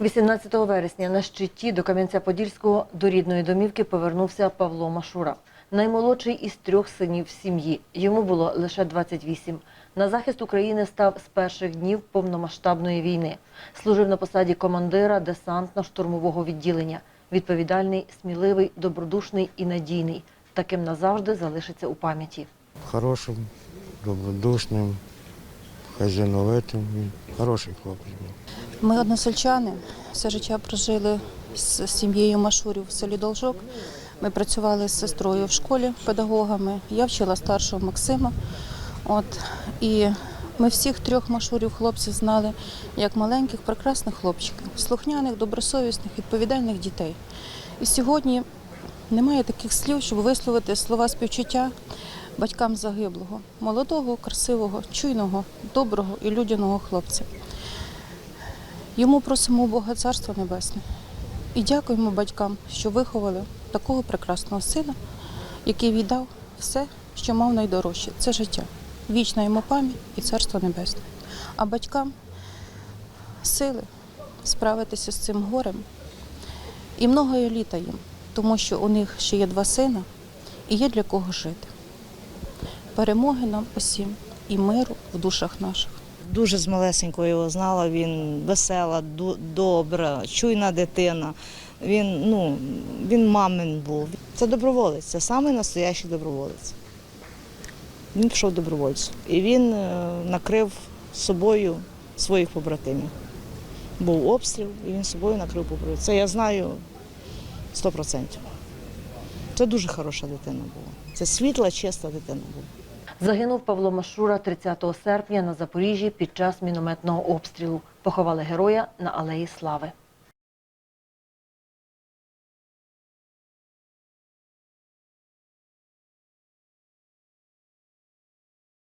18 вересня на щиті до Кам'янця-Подільського до рідної домівки повернувся Павло Машура. Наймолодший із трьох синів сім'ї. Йому було лише 28. На захист України став з перших днів повномасштабної війни. Служив на посаді командира десантно-штурмового відділення. Відповідальний, сміливий, добродушний і надійний. Таким назавжди залишиться у пам'яті. Хорошим, добродушним, хазяйновитим. Хороший хлопець був. Ми односельчани, все життя прожили з сім'єю Машурів в селі Должок. Ми працювали з сестрою в школі педагогами. Я вчила старшого Максима. От, і ми всіх трьох машурів хлопців знали як маленьких, прекрасних хлопчиків, слухняних, добросовісних, відповідальних дітей. І сьогодні немає таких слів, щоб висловити слова співчуття батькам загиблого, молодого, красивого, чуйного, доброго і людяного хлопця. Йому просимо Бога Царства Небесне. І дякуємо батькам, що виховали такого прекрасного сина, який віддав все, що мав найдорожче це життя. Вічна йому пам'ять і царство небесне. А батькам сили справитися з цим горем і многое літа їм, тому що у них ще є два сина і є для кого жити. Перемоги нам усім і миру в душах наших. Дуже з малесенького його знала. Він весела, добра, чуйна дитина. Він, ну, він мамин був. Це доброволець, це самий настоящий доброволець. Він пішов добровольцем. І він е, накрив собою своїх побратимів. Був обстріл, і він собою накрив побратимів. Це я знаю 100%. Це дуже хороша дитина була. Це світла, чиста дитина була. Загинув Павло Машура 30 серпня на Запоріжжі під час мінометного обстрілу. Поховали героя на Алеї Слави.